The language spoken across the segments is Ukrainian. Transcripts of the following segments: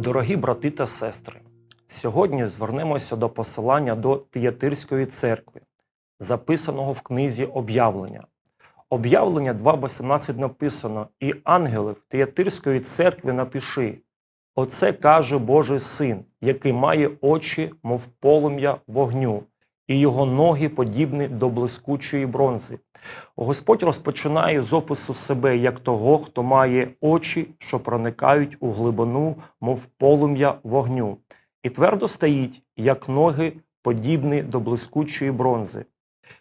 Дорогі брати та сестри, сьогодні звернемося до посилання до Тіятирської церкви, записаного в книзі Об'явлення. Об'явлення 2.18 написано: І ангелів Тіятирської церкви напиши. Оце каже Божий син, який має очі, мов полум'я вогню, і його ноги подібні до блискучої бронзи. Господь розпочинає з опису себе як того, хто має очі, що проникають у глибину, мов полум'я вогню, і твердо стоїть, як ноги, подібні до блискучої бронзи.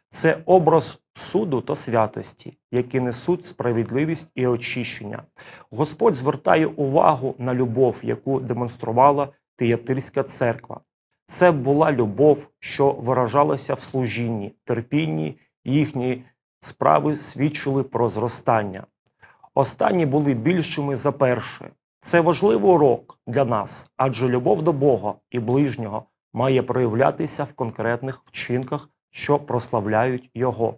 Це образ суду та святості, які несуть справедливість і очищення. Господь звертає увагу на любов, яку демонструвала Тиятирська церква. Це була любов, що виражалася в служінні, терпінні, їхні справи свідчили про зростання. Останні були більшими за перше. Це важливий урок для нас, адже любов до Бога і ближнього має проявлятися в конкретних вчинках, що прославляють Його.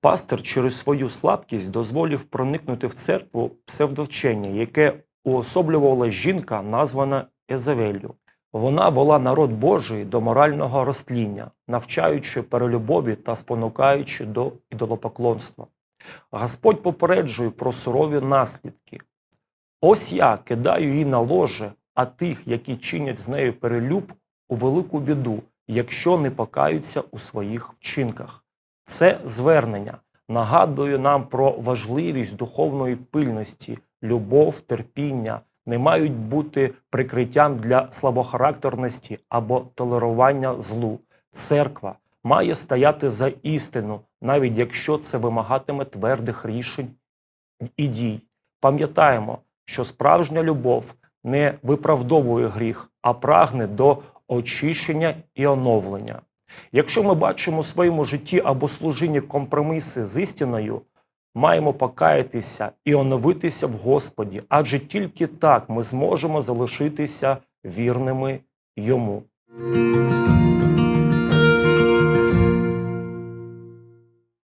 Пастор через свою слабкість дозволив проникнути в церкву псевдовчення, яке уособлювала жінка, названа Езавелью. Вона вела народ Божий до морального розтління, навчаючи перелюбові та спонукаючи до ідолопоклонства. Господь попереджує про сурові наслідки. Ось я кидаю її на ложе, а тих, які чинять з нею перелюб, у велику біду, якщо не покаються у своїх вчинках. Це звернення нагадує нам про важливість духовної пильності, любов, терпіння не мають бути прикриттям для слабохарактерності або толерування злу. Церква має стояти за істину, навіть якщо це вимагатиме твердих рішень і дій. Пам'ятаємо, що справжня любов не виправдовує гріх, а прагне до очищення і оновлення. Якщо ми бачимо у своєму житті або служінні компроміси з істиною, маємо покаятися і оновитися в Господі, адже тільки так ми зможемо залишитися вірними йому.